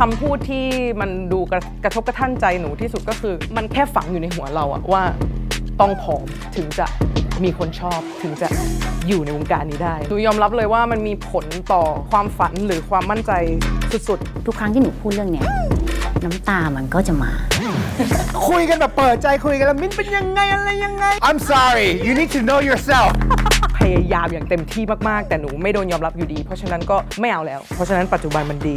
คำพูดที่มันดูกระกระทบกระทั่งใจหนูที่สุดก็คือ มันแค่ฝังอยู่ในหัวเราอะว่าต้องผอมถึงจะมีคนชอบถึงจะอยู่ในวงการนี้ได้หนูยอมรับเลยว่ามันมีผลต่อความฝันหรือความมั่นใจสุดทุกครั้งที่หนูพูดเรื่องเนี้ยน้ำตามันก็จะมา คุยกันแบบเปิดใจคุยกันแล้วมิ้นเป็นยังไงอะไรยังไง I'm sorry you need to know yourself ๆพ ยายามอย่างเต็มที่มากๆ แต่หนูไม่โดนยอมรับอยู่ดี เพราะฉะนั้นก็ไม่เอาแล้ว เพราะฉะนั้นปัจจุบันมันดี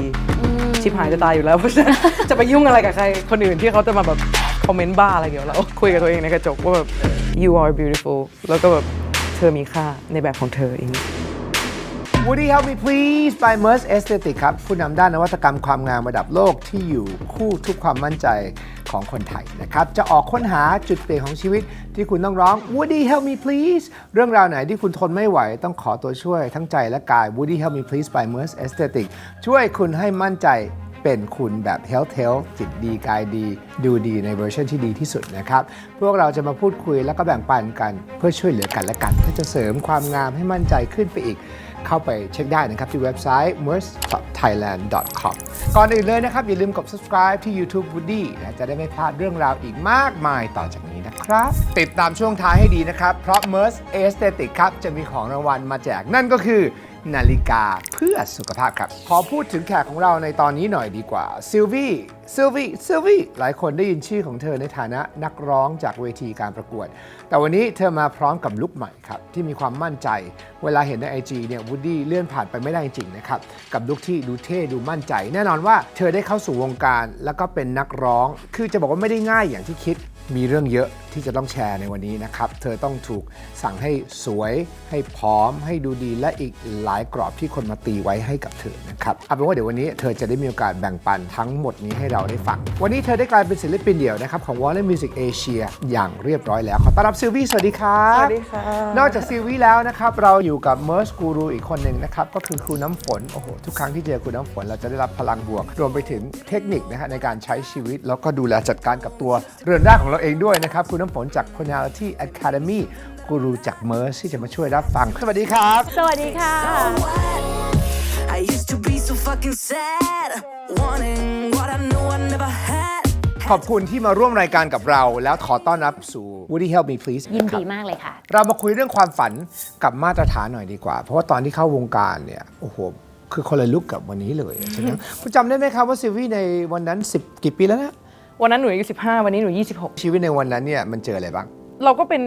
ชิบหายจะตายอยู่แล้วเพราะฉะนั้นจะไปยุ่งอะไรกับใครคนอื่นที่เขาจะมาแบบคอมเมนต์บ้าอะไรเกี่ยวแล้วคุยกับตัวเองในกระจกว่าแบบ you are beautiful แล้วก็แบบเธอมีค่าในแบบของเธอเอง Woody Help Me Please by Merce Aesthetic ครับ ผู้นำด้านนวัตกรรมความงามระดับโลกที่อยู่คู่ทุกความมั่นใจของคนไทยนะครับ จะออกค้นหาจุดเปลี่ยนของชีวิตที่คุณต้องร้อง Woody Help Me Please เรื่องราวไหนที่คุณทนไม่ไหวต้องขอตัวช่วยทั้งใจและกาย Woody Help Me Please by Merce Aesthetic ช่วยคุณให้มั่นใจเป็นคุณแบบ health health จิตดีกายดี ดูดีในเวอร์ชันที่ดีที่สุดนะครับ พวกเราจะมาพูดคุยแล้วก็แบ่งปันกัน เพื่อช่วยเหลือกันและกันเพื่อจะเสริมความงามให้มั่นใจขึ้นไปอีก เข้าไปเช็คได้นะครับ ที่เว็บไซต์ merce.thailand.com ก่อนอื่นเลยนะครับ อย่าลืมกด subscribe ที่ YouTube Woody นะจะได้ไม่พลาดเรื่องราวอีกมากมายต่อจากนี้นะครับ ติดตามช่วงท้ายให้ดีนะครับ เพราะ Merce Aesthetic ครับ จะมีของรางวัลมาแจกนั่นก็คือนาฬิกาเพื่อสุขภาพครับ ขอพูดถึงแขกของเราในตอนนี้หน่อยดีกว่าซิลวี่ ซิลวี่ซิลวี่หลายคนได้ยินชื่อของเธอในฐานะนักร้องจากเวทีการประกวด แต่วันนี้เธอมาพร้อมกับลุคใหม่ครับ ที่มีความมั่นใจ เวลาเห็นใน IG เนี่ยวูดดี้เลื่อนผ่านไปไม่ได้จริงๆนะครับ กับลุคที่ดูเท่ดูมั่นใจ แน่นอนว่าเธอได้เข้าสู่วงการ แล้วก็เป็นนักร้อง คือจะบอกว่าไม่ได้ง่ายอย่างที่คิด มีเรื่องเยอะที่จะต้องแชร์ในวันนี้นะครับ เธอต้องถูกสั่งให้สวย ให้พร้อม ให้ดูดีและอีกหลายกรอบที่คนมาตีไว้ให้กับเธอนะครับเอาเป็นว่าเดี๋ยววันนี้เธอจะได้มีโอกาสแบ่งปันทั้งหมดนี้ให้เราได้ฟัง วันนี้เธอได้กลายเป็นศิลปินเดี่ยวนะครับของ Warner Music Asia อย่างเรียบร้อยแล้ว ขอต้อนรับซิลวี่สวัสดีครับสวัสดีค่ะนอกจากซิลวี่แล้วนะครับเราอยู่กับเม r ร์สกูรูอีกคนหนึ่งนะครับก็คือครูน้ำฝนโอ้โหทุกครั้งที่เจอครูน้ำฝนเราจะได้รับพลังบวก รวมไปถึงเทคนิคนะฮะในการใช้ชีวิตแล้วก็ดูแลจัดการกับตัวเรือนร่างของเราเองด้วยนะครับครูน้ำฝนจาก Personality Academy กูรูจากเม r ร์สที่จะมาช่วยรับฟัง สวัสดีครับ สวัสดีค่ะ I used to be so fucking sad, wanting what I know I never had. ขอบคุณที่มาร่วมรายการกับเรา แล้วขอต้อนรับสู่ Woody Help Me Please ยินครับดีมากเลยค่ะ เรามาคุยเรื่องความฝันกับมาตรฐานหน่อยดีกว่า เพราะว่าตอนที่เข้าวงการเนี่ย โอ้โห คือคนละลุกกับวันนี้เลยใช่ไหมคุณจำได้ไหมครับว่าซิลวี่ในวันนั้น 10 กี่ปีแล้วนะ วันนั้นหนูอายุ15วันนี้หนู26ชีวิตในวันนั้นเนี่ยมันเจออะไรบ้าง เราก็เป็น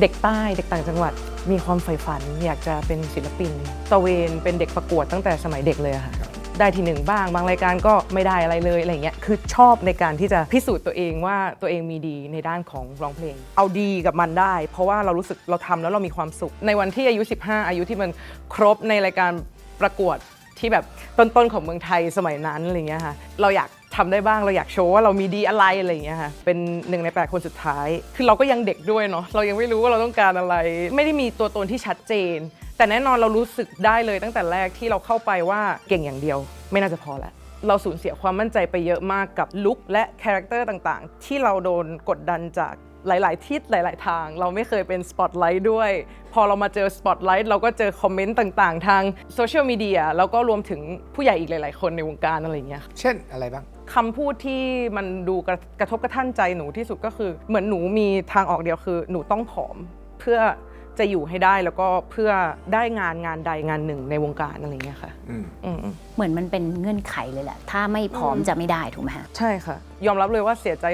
เด็กใต้เด็กต่างจังหวัด มีความใฝ่ฝันอยากจะเป็นศิลปินตะเวนเป็นเด็กประกวดตั้งแต่สมัยเด็กเลยอะค่ะได้ที่หนึ่งบ้างบางรายการก็ไม่ได้อะไรเลยอะไรเงี้ยคือชอบในการที่จะพิสูจน์ตัวเองว่าตัวเองมีดีในด้านของร้องเพลง เอาดีกับมันได้ เพราะว่าเรารู้สึกเราทำแล้วเรามีความสุข ในวันที่อายุ 15 อายุที่มันครบในรายการประกวดที่แบบต้นๆของเมืองไทยสมัยนั้นอะไรเงี้ยค่ะเราอยาก ทำได้บ้างเราอยากโชว์ว่าเรามีดีอะไรอะไรอย่างเงี้ยค่ะเป็นหนึ่งในแปดคนสุดท้าย คือเราก็ยังเด็กด้วยเนาะเรายังไม่รู้ว่าเราต้องการอะไร ไม่ได้มีตัวตนที่ชัดเจน แต่แน่นอนเรารู้สึกได้เลยตั้งแต่แรกที่เราเข้าไปว่าเก่งอย่างเดียว ไม่น่าจะพอแล้วเราสูญเสียความมั่นใจไปเยอะมากกับลุคและคาแรคเตอร์ต่างๆ ที่เราโดนกดดันจากหลาย ๆ ทิศหลาย ๆ ทาง เราไม่เคยเป็นสปอตไลท์ด้วย พอเรามาเจอสปอตไลท์เราก็เจอคอมเมนต์ต่าง ๆ ทางโซเชียลมีเดียแล้วก็รวมถึงผู้ใหญ่อีกหลาย ๆ คนในวงการอะไรเงี้ย เช่นอะไรบ้าง คำพูดที่มันดูกระกระทบกระทั่งใจหนูที่สุดก็คือ เหมือนหนูมีทางออกเดียวคือ หนูต้องผอมเพื่อจะอยู่ให้ได้แล้วก็เพื่อได้งานงานใดงานหนึ่งในวงการอะไรอย่างเงี้ยค่ะอืมอืมเหมือนมันเป็นเงื่อนไขเลยแหละ ถ้าไม่พร้อมจะไม่ได้ถูกไหมฮะ ใช่ค่ะ ยอมรับเลยว่าเสียใจ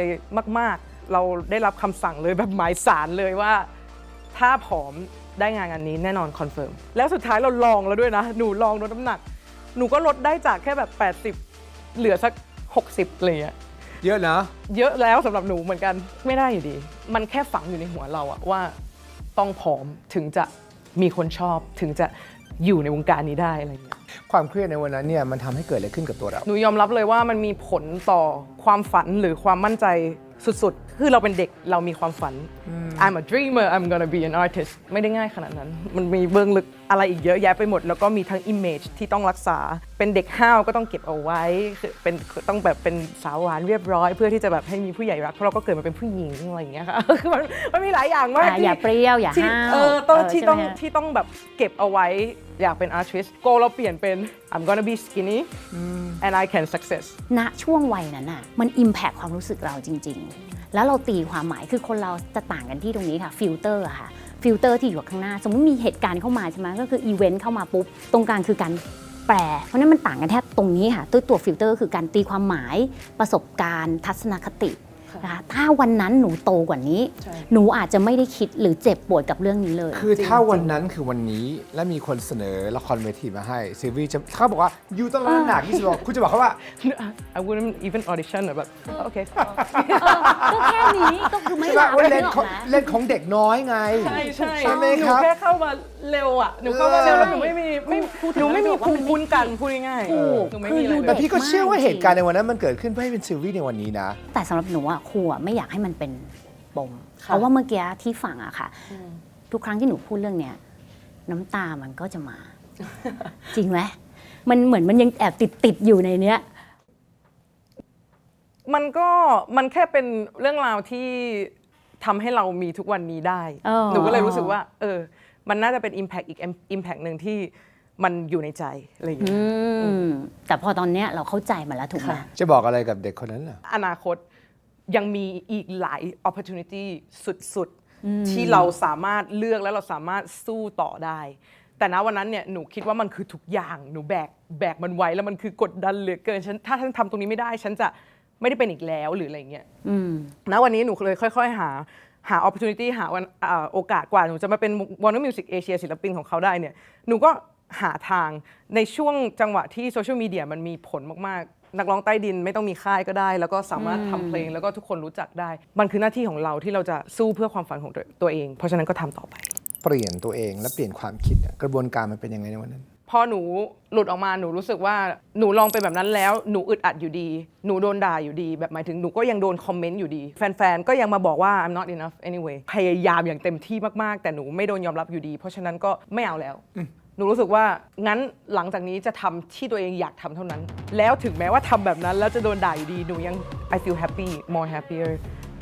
มาก ๆ เราได้รับคำสั่งเลยแบบหมายสารเลยว่า ถ้าผอมได้งานงานนี้แน่นอนคอนเฟิร์มแล้วสุดท้ายเราลองแล้วด้วยนะ หนูลองลดน้ำหนัก หนูก็ลดได้จากแค่แบบ 80 เหลือสัก 60อะไรอย่างเงี้ยเยอะนะเยอะแล้วสำหรับหนูเหมือนกันไม่ได้อยู่ดี มันแค่ฝังอยู่ในหัวเราอะว่าต้องผอมถึงจะมีคนชอบถึงจะอยู่ในวงการนี้ได้อะไรอย่างเงี้ยความเครียดในวันนั้นเนี่ยมันทำให้เกิดอะไรขึ้นกับตัวเรา หนูยอมรับเลยว่ามันมีผลต่อความฝันหรือความมั่นใจสุดคือเราเป็นเด็กเรามีความฝัน I'm a dreamer I'm gonna be an artist ไม่ได้ง่ายขนาดนั้น มันมีเบื้องลึก อะไรอีกเยอะแยะไปหมด แล้วก็มีทั้ง image ที่ต้องรักษา เป็นเด็กห้าวก็ต้องเก็บเอาไว้คือเป็นต้องแบบเป็นสาวหวานเรียบร้อย เพื่อที่จะแบบให้มีผู้ใหญ่รักเพราะเราก็เกิดมาเป็นผู้หญิงอะไรอย่างเงี้ยค่ะคือมันมันมีหลายอย่างมากอะที่อย่าเปรี้ยวอย่าที่ห้าวเออต้องเออที่ใช่ไหมต้องฮะที่ต้องแบบเก็บเอาไว้อยากเป็น artist goal เราเปลี่ยนเป็น I'm gonna be skinny and I can success ณช่วงวัยนั้นน่ะมันอิมแพคความรู้สึกเราจริง ๆ แล้วเราตีความหมายคือคนเราจะต่างกันที่ตรงนี้ค่ะฟิลเตอร์อะค่ะ ฟิลเตอร์ที่อยู่ข้างหน้า สมมติมีเหตุการณ์เข้ามาใช่ไหมก็คืออีเวนต์เข้ามาปุ๊บ ตรงกลางคือการแปล เพราะฉะนั้นมันต่างกันแทบตรงนี้ค่ะตัวตัวฟิลเตอร์คือการตีความหมายประสบการณ์ ทัศนคติ นะคะถ้าวันนั้นหนูโตกว่านี้ ใช่ หนูอาจจะไม่ได้คิดหรือเจ็บปวดกับเรื่องนี้เลย คือถ้าวันนั้นคือวันนี้และมีคนเสนอละครเวทีมาให้ซิลวี่จะเขาบอกว่ายูต้องลดน้ำหนักยี่สิบโลคุณจะบอกเขาว่า I wouldn't even audition อะแบบโอเคก็แค่นี้ก็คือไม่ใช่ไหมรับว่านึเล่นกออกของไหม เล่นของเด็กน้อยไง ใช่ใช่ใช่ไหมหนูครับแค่เข้ามา เร็วอะหนูเข้ามาเร็วแล้วหนูใช่ไม่มีไม่พูดถึงหนูไม่มีแล้วภูมิมันไม่คุ้นกันพูดง่ายๆถูกหนูไม่คือมีอะไรดูเลแต่ยพี่ก็เชื่อว่าเด็กมากเหตุการณ์ในวันนั้นมันเกิดขึ้นเพื่อให้เป็นซิลวี่ในวันนี้นะ แต่สำหรับหนูอะครูอะไม่อยากให้มันเป็นปมค่ะเพราะว่าเมื่อกี้ที่ฟังอะค่ะ ทุกครั้งที่หนูพูดเรื่องเนี้ยน้ำตามันก็จะมา จริงไหมมันเหมือนมันยังแอบติดติดๆอยู่ในเนี้ยมันก็มันแค่เป็นเรื่องราวที่ทำให้เรามีทุกวันนี้ได้เออหนูก็เลยรู้สึกว่า เออ มันน่าจะเป็น Impact อีก Impact หนึ่งที่มันอยู่ในใจอะไรอย่างเงี้ยอืมแต่พอตอนเนี้ยเราเข้าใจมันแล้วถูกไหมค่ะจะบอกอะไรกับเด็กคนนั้นล่ะ อนาคตยังมีอีกหลาย opportunity สุดๆ ที่เราสามารถเลือกแล้วเราสามารถสู้ต่อได้ แต่ณวันนั้นเนี่ยหนูคิดว่ามันคือทุกอย่างหนูแบกแบกมันไว้แล้วมันคือกดดันเหลือเกินฉันถ้าฉันทำตรงนี้ไม่ได้ ฉันจะไม่ได้เป็นอีกแล้วหรืออะไรเงี้ยอืมณวันนี้หนูเลยค่อย ๆ หา หา opportunity หาวันอ่าโอกาสกว่าหนูจะมาเป็น Warner Music Asia ศิลปินของเขาได้เนี่ยหนูก็หาทางในช่วงจังหวะที่โซเชียลมีเดียมันมีผลมาก ๆ นักร้องใต้ดินไม่ต้องมีค่ายก็ได้ แล้วก็สามารถทำเพลงแล้วก็ทุกคนรู้จักได้ มันคือหน้าที่ของเราที่เราจะสู้เพื่อความฝันของตัวตัวเอง เพราะฉะนั้นก็ทำต่อไป เปลี่ยนตัวเองและเปลี่ยนความคิดอะกระบวนการมันเป็นยังไงในวันนั้นพอหนูหลุดออกมาหนูรู้สึกว่าหนูลองเป็นแบบนั้นแล้วหนูอึดอัดอยู่ดี หนูโดนด่าอยู่ดี แบบหมายถึงหนูก็ยังโดนคอมเมนต์อยู่ดี แฟนๆ ก็ยังมาบอกว่า I'm not enough anyway พยายามอย่างเต็มที่มากๆ แต่หนูไม่โดนยอมรับอยู่ดี เพราะฉะนั้นก็ไม่เอาแล้ว หนูรู้สึกว่างั้นหลังจากนี้จะทำที่ตัวเองอยากทำเท่านั้น แล้วถึงแม้ว่าทำแบบนั้นแล้วจะโดนด่าอยู่ดีหนูยัง I feel happy more happier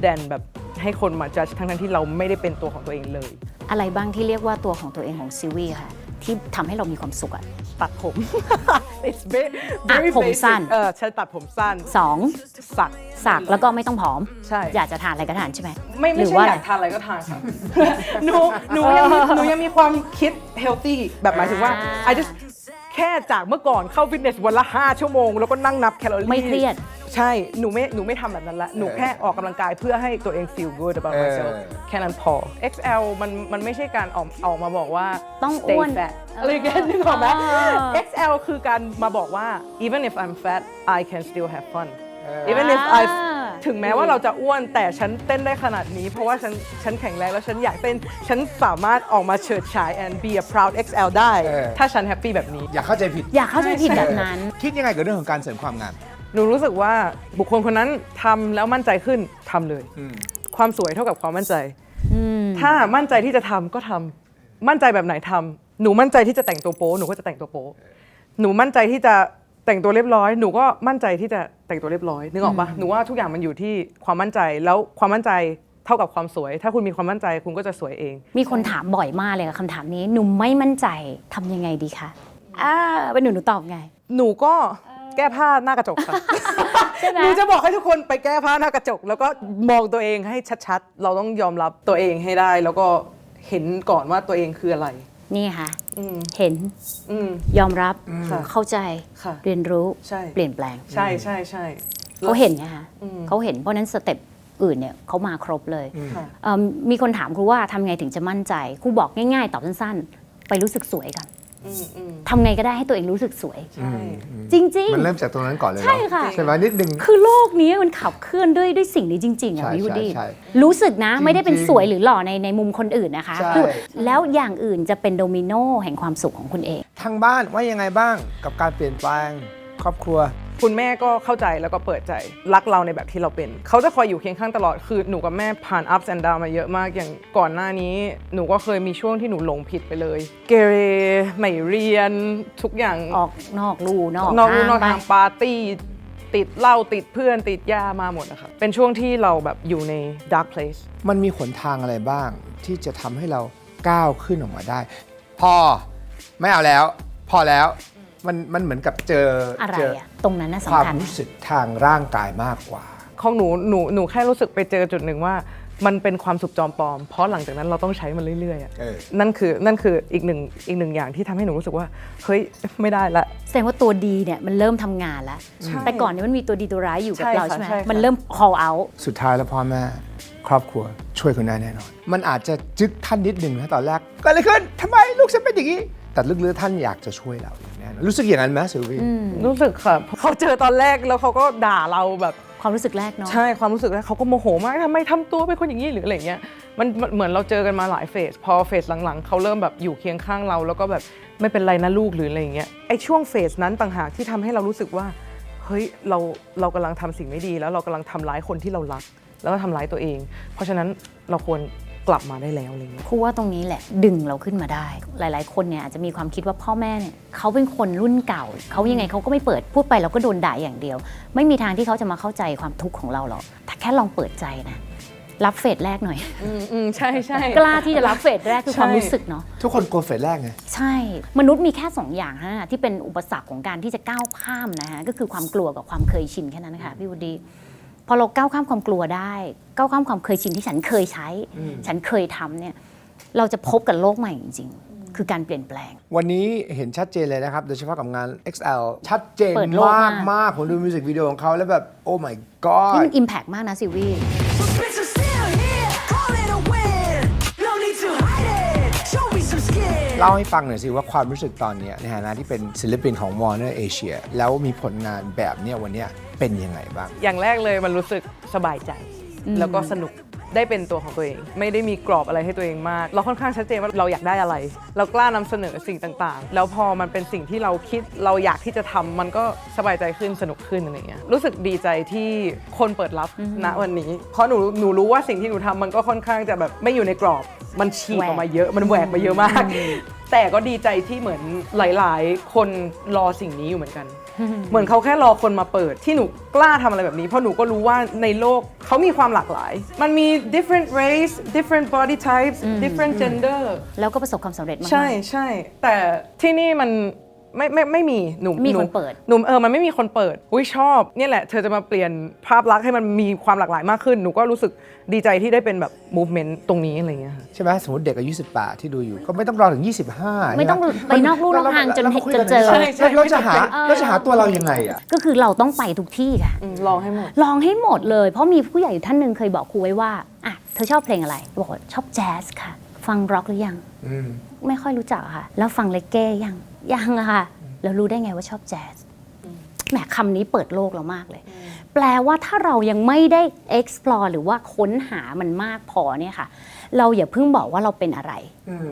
than แบบให้คนมา judge ทั้งๆที่เราไม่ได้เป็นตัวของตัวเองเลย อะไรบ้างที่เรียกว่าตัวของตัวเองของซิวีค่ะ ที่ทำให้เรามีความสุขอะตัดผม It's very อะ very ผม basic สั้นเออใช่ตัดผมสั้นสองสัก สักแล้วก็ไม่ต้องผอม ใช่ อยากจะทานอะไรก็ทานใช่ไหมไม่หไม่รือใช่ว่าอยากทานอะไรก็ทานค่ะหนูหนูยังมีหนูยังมีความคิด healthy แบบหมายถึงว่า I just แค่จากเมื่อก่อนเข้าฟิตเนสวันละ 5 ชั่วโมง แล้วก็นั่งนับแคลอรี่ไม่เครียด ใช่ หนูไม่ หนูไม่ทำแบบนั้นละ หนูแค่ออกกำลังกายเพื่อให้ตัวเอง feel good about เออ myself แค่นั้นพอ XL มันมันไม่ใช่การออกออกมาบอกว่า ต้อง stay อ้วน fat อะไรอย่างเงี้ยนึกออกไหม เออ XL คือการมาบอกว่า even if I'm fat I can still have fun เออ even if I อ่า ถึงแม้ว่าเราจะอ้วนแต่ฉันเต้นได้ขนาดนี้ เพราะว่าฉันฉันแข็งแรงแล้วฉันอยากเต้น ฉันสามารถออกมาเฉิดฉาย and be a proud XL ได้ เออ ถ้าฉันแฮปปี้แบบนี้ อย่าเข้าใจผิด อยากเข้าใจผิดแบบนั้น คิดยังไงกับเรื่องของการเสริมความงาม หนูรู้สึกว่าบุคคลคนนั้นทำแล้วมั่นใจขึ้นทำเลย อืมความสวยเท่ากับความมั่นใจ ถ้ามั่นใจที่จะทำก็ทำมั่นใจแบบไหนทำหนูมั่นใจที่จะแต่งตัวโป๊หนูก็จะแต่งตัวโป๊หนูมั่นใจที่จะแต่งตัวเรียบร้อย หนูก็มั่นใจที่จะแต่งตัวเรียบร้อยนึกออกปะหนูว่าทุกอย่างมันอยู่ที่ความมั่นใจแล้วความมั่นใจเท่ากับความสวย ถ้าคุณมีความมั่นใจคุณก็จะสวยเอง มีคนถามบ่อยมากเลยกับคำถามนี้ หนูไม่มั่นใจทำยังไงดีคะอ่าเป็นหนูหนูตอบไง หนูก็แก้ผ้าหน้ากระจกค่ะใช่ไหม หนูจะบอกให้ทุกคนไปแก้ผ้าหน้ากระจก แล้วก็มองตัวเองให้ชัดๆ เราต้องยอมรับตัวเองให้ได้ แล้วก็เห็นก่อนว่าตัวเองคืออะไร นี่ค่ะ อืมเห็นอืม ยอมรับค่ะเข้าใจค่ะ เรียนรู้ใช่เปลี่ยนแปลงใช่ใช่ใช่ เขาเห็นไงคะอืม เขาเห็นเพราะฉะนั้นสเต็ปอื่นเนี่ยเขามาครบเลยค่ะ เอิ่มมีคนถามครูว่าทำไงถึงจะมั่นใจครูบอกง่ายๆ ตอบสั้นๆ ไปรู้สึกสวยก่อนอืมอืม ทำไงก็ได้ให้ตัวเองรู้สึกสวยใช่จริงมันเริ่มจากตรงนั้นก่อนเลยเนอใช่ค่ะใช่ไหมนิดนึงๆคือโลกนี้มันขับเคลื่อนด้วยด้วยสิ่งนี้จริงๆอะใช่พี่วูดดี้ใช่ใช่รู้สึกนะไม่ได้เป็นจริงๆสวยหรือหล่อในในมุมคนอื่นนะคะใช่คือแล้วอย่างอื่นจะเป็นโดมิโนแห่งความสุขของคุณเอง ทางบ้านว่ายังไงบ้างกับการเปลี่ยนแปลงครอบครัว คุณแม่ก็เข้าใจแล้วก็เปิดใจ รักเราในแบบที่เราเป็น เขาจะคอยอยู่เคียงข้างตลอดคือหนูกับแม่ผ่าน ups and down มาเยอะมากอย่างก่อนหน้านี้ หนูก็เคยมีช่วงที่หนูหลงผิดไปเลย เกเรไม่เรียนทุกอย่างออกนอกลู่นอกนอกลู่นอกไปทางปาร์ตี้ติดเหล้าติดเพื่อนติดยามาหมดอะค่ะเป็นช่วงที่เราแบบอยู่ใน dark place มันมีหนทางอะไรบ้าง ที่จะทำให้เราก้าวขึ้นออกมาได้ พอไม่เอาแล้ว พอแล้ว มันมันเหมือนกับเจออะไรเจออะตรงนั้นน่ะความสำคัญ รู้สึกทางร่างกายมากกว่า ของหนูหนูหนูแค่รู้สึกไปเจอจุดหนึ่งว่า มันเป็นความสุขจอมปลอม เพราะหลังจากนั้นเราต้องใช้มันเรื่อยๆอะเออ นั่นคือนั่นคืออีกหนึ่งอีกหนึ่งอย่างที่ทำให้หนูรู้สึกว่า เฮ้ยไม่ได้ละ แสดงว่าตัวดีเนี่ยมันเริ่มทำงานแล้ว ใช่แต่ก่อนเนี่ยมันมีตัวดีตัวร้ายอยู่กับใช่เราค่ะใช่ไหมใช่ค่ะ มันเริ่ม call out สุดท้ายแล้วพ่อแม่ครอบครัวช่วยคุณได้แน่นอน มันอาจจะจึกท่านนิดหนึ่งนะตอนแรกเก็อะไรขึ้นทำไมลูกฉันเป็นอย่างนี้ แต่ลึกๆท่านอยากจะช่วยเราอย่างแน่นอนรู้สึกอย่างนั้นไหมสุวีรู้สึกค่ะเขาเจอตอนแรกแล้วเขาก็ด่าเราแบบความรู้สึกแรกเนาะใช่ความรู้สึกแรกเขาก็โมโหมากทำไมทำตัวเป็นคนอย่างนี้หรืออะไรเงี้ยมันมันเหมือนเราเจอกันมาหลายเฟสพอเฟสหลังๆเขาเริ่มแบบอยู่เคียงข้างเรา แล้วก็แบบไม่เป็นไรนะลูกหรืออะไรเงี้ยไอช่วงเฟสนั้นต่างหากที่ทำให้เรารู้สึกว่าเฮ้ยเราเรากำลังทำสิ่งไม่ดี แล้วเรากำลังทำร้ายคนที่เรารัก แล้วก็ทำร้ายตัวเอง เพราะฉะนั้นเราควร กลับมาได้แล้วอะไรเงี้ยครูว่าตรงนี้แหละดึงเราขึ้นมาได้ หลาย ๆ คนเนี่ยอาจจะมีความคิดว่าพ่อแม่เนี่ยเขาเป็นคนรุ่นเก่าเขายังไงเขาก็ไม่เปิดพูดไปเราก็โดนด่าอย่างเดียว ไม่มีทางที่เขาจะมาเข้าใจความทุกข์ของเราหรอกแต่แค่ลองเปิดใจนะรับเฟสแรกหน่อย อืมอืมใช่ใช่ กล้าที่จะรับเฟสแรกคือใช่ความรู้สึกเนาะทุกคนกลัวเฟสแรกไง ใช่ มนุษย์มีแค่ 2 อย่างเท่านะที่เป็นอุปสรรคของการที่จะก้าวข้ามนะฮะก็คือความกลัวกับความเคยชินแค่นั้นนะคะพี่วุฒิ พอเราก้าวข้ามความกลัวได้ ก้าวข้ามความเคยชินที่ฉันเคยใช้ ฉันเคยทำเนี่ยเราจะพบกับโลกใหม่จริงๆ คือการเปลี่ยนแปลง วันนี้เห็นชัดเจนเลยนะครับ โดยเฉพาะกับงาน XL ชัดเจนเปิดโลกมามากกมากผมดูมิวสิกวิดีโอของเขาแล้วแบบ โอ้ my นี่ god มันอิมแพกมากนะซิวี่ เล่าให้ฟังหน่อยสิว่าความรู้สึกตอนเนี้ยในฐานะที่เป็นศิลปินของ Warner Asia แล้วมีผลงานแบบเนี้ยวันเนี้ยเป็นยังไงบ้าง อย่างแรกเลยมันรู้สึกสบายใจ แล้วก็สนุก ได้เป็นตัวของตัวเอง ไม่ได้มีกรอบอะไรให้ตัวเองมาก เราค่อนข้างชัดเจนว่าเราอยากได้อะไร เรากล้านำเสนอสิ่งต่างๆ แล้วพอมันเป็นสิ่งที่เราคิดเราอยากที่จะทำมันก็สบายใจขึ้นสนุกขึ้นอะไรเงี้ยรู้สึกดีใจที่คนเปิดรับณวันนี้ เพราะหนูหนูรู้ว่าสิ่งที่หนูทำมันก็ค่อนข้างจะแบบไม่อยู่ในกรอบมันฉีกออกมาเยอะมันแหวกมาเยอะมาก แต่ก็ดีใจที่เหมือนหลาย ๆ คนรอสิ่งนี้อยู่เหมือนกัน เหมือนเขาแค่รอคนมาเปิดที่หนูกล้าทำอะไรแบบนี้ เพราะหนูก็รู้ว่าในโลกเขามีความหลากหลาย มันมี different race different body types different gender แล้วก็ประสบความสำเร็จมากๆใช่ใช่ แต่ที่นี่มัน ไม่ไม่ไม่มีหนูมีหคนเปิดหนูเออมันไม่มีคนเปิดอุ้ยชอบเนี่ยแหละเธอจะมาเปลี่ยนภาพลักษณ์ให้มันมีความหลากหลายมากขึ้น หนูก็รู้สึกดีใจที่ได้เป็นแบบ movement ตรงนี้อะไรอย่างเงี้ยค่ะ ใช่ไหมสมมติเด็กอายุ18 ที่ดูอยู่ ก็ไม่ต้องรอถึง 25ไม่ต้องใช่หไปนอกลู่นอกทางจนแล้วมาคุยกัจะเจอใช่ใช่แล้วเราจะหาไม่จำเป็นเราจะหาตัวเรายังไงอะก็คือเราต้องไปทุกที่ค่ะอืมลองให้หมดลองให้หมดเลย เพราะมีผู้ใหญ่อยู่ท่านหนึ่งเคยบอกครูไว้ว่าอะเธอชอบเพลงอะไรบอกว่าชอบแจ๊สค่ะ ฟังร็อกหรือยัง อืมไม่ค่อยรู้จักอะค่ะ แล้วฟังเลเก้ยัง ยังอะค่ะ แล้วรู้ได้ไงว่าชอบแจ๊สแหมคำนี้เปิดโลกเรามากเลย แปลว่าถ้าเรายังไม่ได้ explore หรือว่าค้นหามันมากพอเนี่ยค่ะ เราอย่าเพิ่งบอกว่าเราเป็นอะไรอืม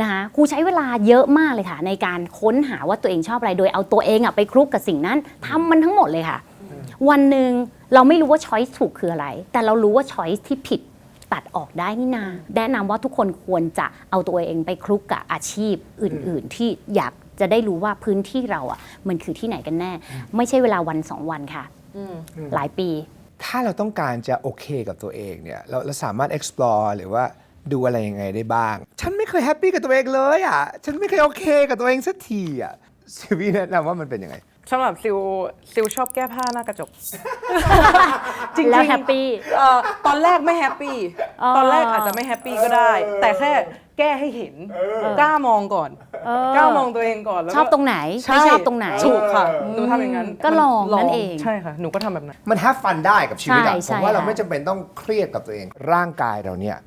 นะคะครูใช้เวลาเยอะมากเลยค่ะ ในการค้นหาว่าตัวเองชอบอะไร โดยเอาตัวเองอะไปคลุกกับสิ่งนั้นทำมันทั้งหมดเลยค่ะ วันหนึ่งเราไม่รู้ว่าช้อยส์ถูกคืออะไร แต่เรารู้ว่าช้อยส์ที่ผิด ตัดออกได้นี่นาแนะนำว่าทุกคนควรจะเอาตัวเองไปคลุกกับอาชีพอื่น ๆ ที่อยากจะได้รู้ว่าพื้นที่เราอะมันคือที่ไหนกันแน่ ไม่ใช่เวลาวันสองวันค่ะหลายปี ถ้าเราต้องการจะโอเคกับตัวเองเนี่ยเราเราสามารถ explore หรือว่าดูอะไรยังไงได้บ้าง ฉันไม่เคยแฮปปี้กับตัวเองเลยอะ ฉันไม่เคยโอเคกับตัวเองสักทีอะซิวีแนะนำว่ามันเป็นยังไง สำหรับซิลซิลชอบแก้ผ้าหน้ากระจก จริงๆ แล้วแฮปปี้เอ่อตอนแรกไม่แฮปปี้อ๋อ ตอนแรกอาจจะไม่แฮปปี้ก็ได้ แต่แค่แก้ให้เห็นกล้ามองก่อนเออกล้ามองตัวเองก่อนแล้วก็ชอบตรงไหนใช่ไม่ชอบตรงไหน ถูกค่ะหนูทำอย่างนั้นก็ลองมันั่นเองใช่ค่ะ หนูก็ทำแบบนั้น มัน have fun ได้กับชีวิตอะใช่ผใช่มว่าเราค่ะ ไม่จำเป็นต้องเครียดกับตัวเอง ร่างกายเราเนี่ย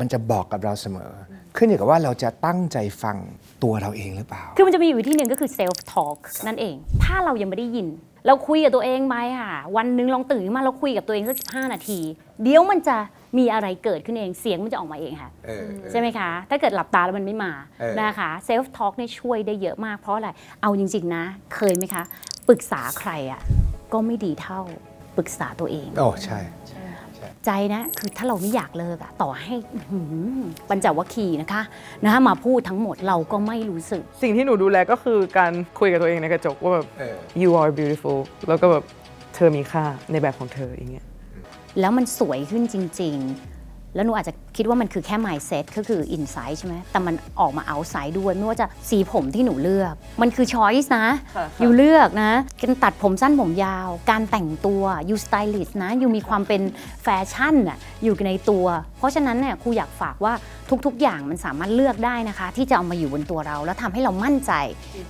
มันจะบอกกับเราเสมอ ขึ้นอยู่กับว่าเราจะตั้งใจฟังตัวเราเองหรือเปล่า คือมันจะมีอยู่ที่หนึ่งก็คือ self talk นั่นเอง ถ้าเรายังไม่ได้ยิน เราคุยกับตัวเองไหมค่ะ วันหนึ่งลองตื่นขึ้นมาเราคุยกับตัวเองสักห้านาที เดี๋ยวมันจะมีอะไรเกิดขึ้นเองเสียงมันจะออกมาเองค่ะเออเออใช่ไหมคะ ถ้าเกิดหลับตาแล้วมันไม่มาเออนะคะ self talk เนี่ยช่วยได้เยอะมากเพราะอะไร เอาจริง ๆ นะ เคยไหมคะ ปรึกษาใครอะก็ไม่ดีเท่าปรึกษาตัวเอง โอ้ใช่ ใจนะคือถ้าเราไม่อยากเลิกอะต่อให้อื้อหือปัญจวัคคีย์นะคะนะคะมาพูดทั้งหมดเราก็ไม่รู้สึก สิ่งที่หนูดูแลก็คือการคุยกับตัวเองในกระจกว่าแบบเออ you are beautiful แล้วก็แบบเธอมีค่าในแบบของเธออย่างเงี้ย แล้วมันสวยขึ้นจริง ๆ แล้วหนูอาจจะคิดว่ามันคือแค่ mindset ก็คือ insight ใช่ไหมแต่มันออกมา outside ด้วย ไม่ว่าจะสีผมที่หนูเลือก มันคือ choice นะค่ะอยู่เลือกนะการตัดผมสั้นผมยาว การแต่งตัวอยู่ stylist นะ อยู่มีความเป็นแฟชั่นน่ะอยู่ในตัว เพราะฉะนั้นเนี่ยครูอยากฝากว่าทุกๆ อย่างมันสามารถเลือกได้นะคะ ที่จะเอามาอยู่บนตัวเรา แล้วทำให้เรามั่นใจ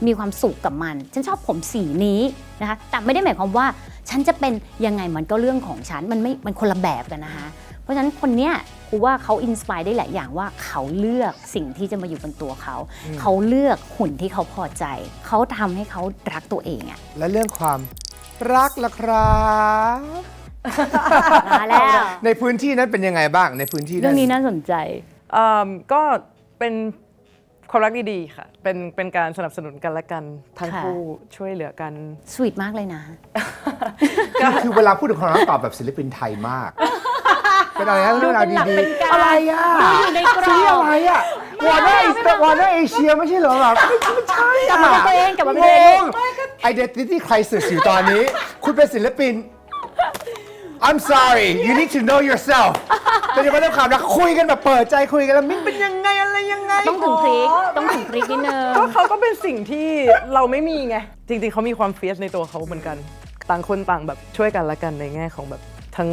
มีความสุขกับมัน ฉันชอบผมสีนี้นะคะแต่ไม่ได้หมายความว่าฉันจะเป็นยังไงมันก็เรื่องของฉันมันไม่มันคนละแบบกันนะคะเพราะฉะนั้นคนเนี้ย ครูว่าเขาอินสปายได้หลายอย่างว่าเขาเลือกสิ่งที่จะมาอยู่บนตัวเขา เขาเลือกหุ่นที่เขาพอใจ เขาทำให้เขารักตัวเองอะและเรื่องความรักล่ะครับมาแล้ว ในพื้นที่นั้นเป็นยังไงบ้างในพื้นที่เรื่องนี้น่าสนใจอืมก็เป็นความรักดีๆ ค่ะ เป็นเป็นการสนับสนุนกันและกันทั้งค่ะคู่ช่วยเหลือกัน สวีทมากเลยนะ คือเวลาพูดถึงความรักตอบแบบศิลปินไทยมาก เป็นอะไรนะเรื่องราวดูเป็นหลักดีเป็นการๆอะไรอะดูอยู่ในกรอบซีรีส์อะไรอะวอร์เนอร์วอร์เนอร์เอเชียไม่ใช่เหรอแบบไม่ใช่อะกลับมาเป็นตัวเองกลับมาเป็นตัวเองไอเดนติตี้ใครสื่ออยู่ตอนนี้ คุณเป็นศิลปิน I'm sorry you need to know yourself เป็นยังไงเรื่องความรักคุยกันแบบเปิดใจคุยกันแล้วมิ้นเป็นยังไงอะไรยังไงต้องถึงพริกต้องถึงพริกนิดนึงก็เขาก็เป็นสิ่งที่เราไม่มีไง จริงๆเขามีความเฟียสในตัวเขาเหมือนกัน ต่างคนต่างแบบช่วยกันและกันในแง่ของแบบ ทั้ง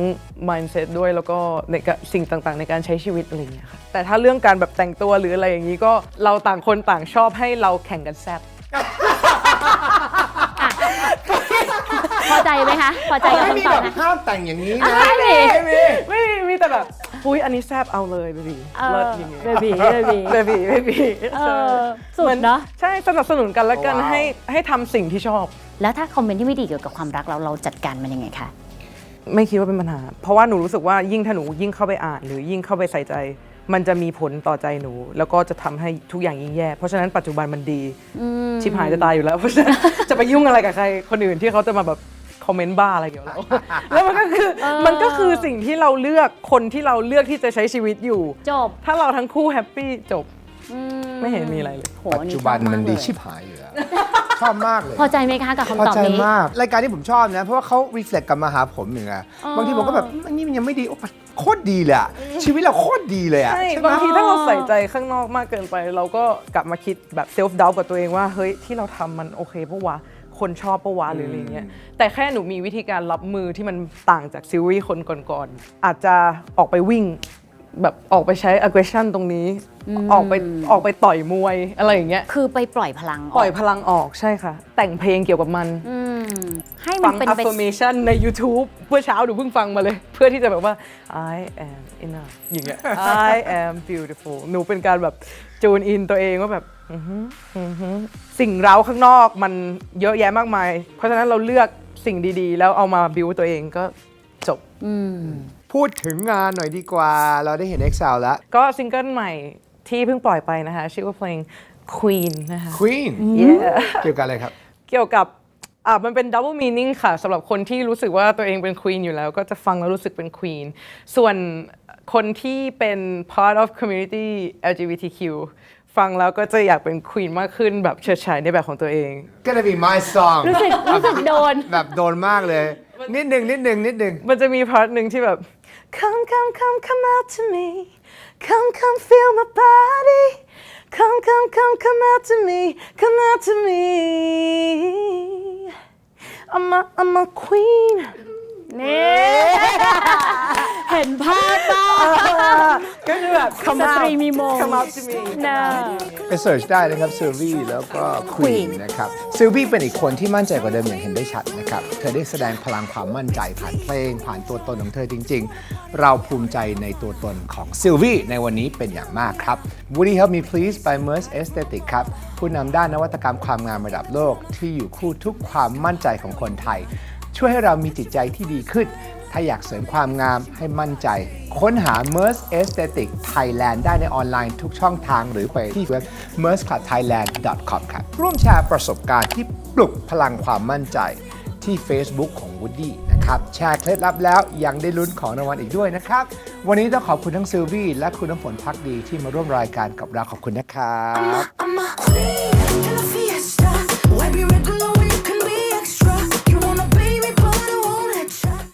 mindset ด้วยแล้วก็ในกะสิ่งต่างๆ ในการใช้ชีวิตอะไรอย่างเงี้ยค่ะแต่ถ้าเรื่องการแบบแต่งตัวหรืออะไรอย่างนี้ก็เราต่างคนต่างชอบให้เราแข่งกันแซ่บพอใจไหมคะ พอใจกับไม่มีคำตอบแบบนะห้ามแต่งอย่างนี้นะไม่มีไม่มีไม่มีมีแต่แบบอุ้ยอันนี้แซ่บเอาเลยเบบีเอเลิอศอย่างเงี้ยเบบีเบบีเบบีเบบีเออสุดเนาะ ใช่สนับสนุนกันและกันว้าวให้ให้ทำสิ่งที่ชอบ แล้วถ้าคอมเมนต์ที่ไม่ดีเกี่ยวกับความรักเราเราจัดการมันยังไงคะ ไม่คิดว่าเป็นปัญหา เพราะว่าหนูรู้สึกว่ายิ่งถ้าหนูยิ่งเข้าไปอ่าน หรือยิ่งเข้าไปใส่ใจ มันจะมีผลต่อใจหนู แล้วก็จะทำให้ทุกอย่างยิ่งแย่เพราะฉะนั้นปัจจุบันมันดี ชิบหายจะตายอยู่แล้วเพราะฉะนั้น จะไปยุ่งอะไรกับใครคนอื่นที่เขาจะมาแบบคอมเมนต์บ้าอะไรเกี่ยวกับเรา แล้วมันก็คือมันก็คือสิ่งที่เราเลือกคนที่เราเลือกที่จะใช้ชีวิตอยู่ จบถ้าเราทั้งคู่แฮปปี้จบอืไม่เห็นมีอะไรเลย โหปัจจุบันชอบากมันดีเลยชิบหายอยู่แล้ว ชอบมากเลยพอใจไหมคะกับพอคำตอบใจนี้ มาก รายการที่ผมชอบนะ เพราะว่าเขา reflect กลับมาหาผมอย่างเงี้ยบางทีผมก็แบบอันนี้มันยังไม่ดีโอ้โคตรดีเลยอะชีวิตเราโคตรดีเลยอะใช่ใช่ไหมบางทีถ้าเราใส่ใจข้างนอกมากเกินไป เราก็กลับมาคิดแบบเซลฟ์ดาวกับตัวเองว่า เฮ้ย ที่เราทำมันโอเคปะวะ คนชอบปะวะหรืออะไรเงี้ยแต่แค่หนูมีวิธีการรับมือที่มันต่างจากซีรีส์คนก่อนๆอาจจะออกไปวิ่ง แบบออกไปใช้ aggression ตรงนี้ ออกไปออกไปต่อยมวยอะไรอย่างเงี้ย คือไปปล่อยพลังกปล่อยพลังออกใช่ค่ะ แต่งเพลงเกี่ยวกับมัน อืมให้มัฟันง เป็นไป affirmation ใน YouTube เพื่อเช้าหนูเพิ่งฟังมาเลย เพื่อที่จะแบบว่า I am enough อย่างเงี้ย I am beautiful หนูเป็นการแบบจูนอินตัวเองว่าแบบอื้อหืออื้อหือสิ่งเร้าข้างนอกมันเยอะแยะมากมาย เพราะฉะนั้นเราเลือกสิ่งดีๆ แล้วเอามาบิวตัวเองก็จบ อืม พูดถึงงานหน่อยดีกว่า เราได้เห็น Excel แล้ว ก็ซิงเกิลใหม่ที่เพิ่งปล่อยไปนะคะ ชื่อว่าเพลง Queen นะคะ Queen yeah เกี่ยวกับอะไรครับ เกี่ยวกับอ่ามันเป็น double meaning ค่ะสำหรับคนที่รู้สึกว่าตัวเองเป็น queen อยู่แล้ว ก็จะฟังแล้วรู้สึกเป็น queen ส่วนคนที่เป็น part of community LGBTQ ฟังแล้วก็จะอยากเป็น queen มากขึ้นแบบเฉิดฉายในแบบของตัวเอง gonna be my song รู้สึกรู้สึกโดน แบบโดนมากเลย นิดหนึ่งนิดหนึ่งนิดหนึ่งมันจะมีพาร์ทหนึ่งที่แบบ come come come come out to me. Come come feel my body. Come come come come out to me. Come out to me. I'm a I'm a queen นี่ เห็นภาพป่ะก็คือแบบ come ส out ตรีมีโมง come out to me นะ ไปเสิร์ชได้นะครับซิลวี่แล้วก็ Queen นะครับซิลวี่เป็นอีกคนที่มั่นใจกว่าเดิมอย่างเห็นได้ชัดนะครับ เธอได้แสดงพลังความมั่นใจผ่านเพลง ผ่านตัวตนของเธอจริง ๆ เราภูมิใจในตัวตนของซิลวี่ในวันนี้เป็นอย่างมากครับ Woody Help Me Please by Merce Aesthetic ครับ ผู้นำด้านนวัตกรรมความงามระดับโลกที่อยู่คู่ทุกความมั่นใจของคนไทย ช่วยให้เรามีจิตใจที่ดีขึ้น ถ้าอยากเสริมความงามให้มั่นใจ ค้นหา Merce Aesthetic Thailand ได้ในออนไลน์ทุกช่องทางหรือไปที่เว็บ merceclubthailand.com ครับร่วมแชร์ประสบการณ์ที่ปลุกพลังความมั่นใจที่ Facebook ของ Woody นะครับ แชร์เคล็ดลับแล้วยังได้ลุ้นของรางวัลอีกด้วยนะครับ วันนี้ต้องขอบคุณทั้งซิลวี่และคุณน้ำฝนพักดีที่มาร่วมรายการกับเราขอบคุณนะครับ I'm a queen.